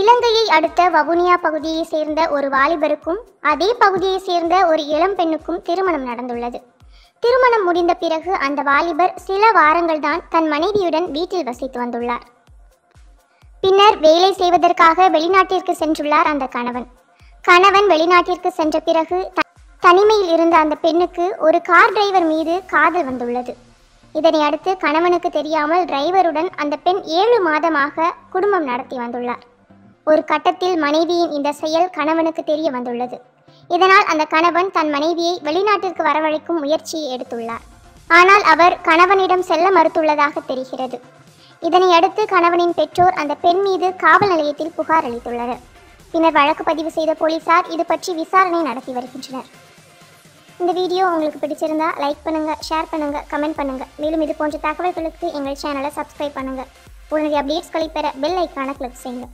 இலங்கையை அடுத்த வவுனியா பகுதியை சேர்ந்த ஒரு வாலிபருக்கும் அதே பகுதியை சேர்ந்த ஒரு இளம் பெண்ணுக்கும் திருமணம் நடந்துள்ளது. திருமணம் முடிந்த பிறகு அந்த வாலிபர் சில வாரங்கள் தான் தன் மனைவியுடன் வீட்டில் வசித்து வந்துள்ளார். பின்னர் வேலை செய்வதற்காக வெளிநாட்டிற்கு சென்றுள்ளார் அந்த கணவன். கணவன் வெளிநாட்டிற்கு சென்ற பிறகு தனிமையில் இருந்த அந்த பெண்ணுக்கு ஒரு கார் டிரைவர் மீது காதல் வந்துள்ளது. இதனை அடுத்து கணவனுக்கு தெரியாமல் டிரைவருடன் அந்த பெண் ஏழு மாதமாக குடும்பம் நடத்தி வந்துள்ளார். ஒரு கட்டத்தில் மனைவியின் இந்த செயல் கணவனுக்கு தெரிய வந்துள்ளது. இதனால் அந்த கணவன் தன் மனைவியை வெளிநாட்டிற்கு வரவழைக்கும் முயற்சியை எடுத்துள்ளார். ஆனால் அவர் கணவனிடம் செல்ல மறுத்துள்ளதாக தெரிகிறது. இதனை அடுத்து கணவனின் பெற்றோர் அந்த பெண் மீது காவல் நிலையத்தில் புகார் அளித்துள்ளனர். பின்னர் வழக்கு பதிவு செய்த போலீசார் இது பற்றி விசாரணை நடத்தி வருகின்றனர். இந்த வீடியோ உங்களுக்கு பிடிச்சிருந்தா லைக் பண்ணுங்க ஷேர் பண்ணுங்க கமெண்ட் பண்ணுங்க. மேலும் இது போன்ற தகவல்களுக்கு எங்கள் சேனலை சப்ஸ்கிரைப் பண்ணுங்க. உடனடி அப்டேட்ஸ்களை பெற பெல் ஐக்கான கிளிக் செய்யுங்க.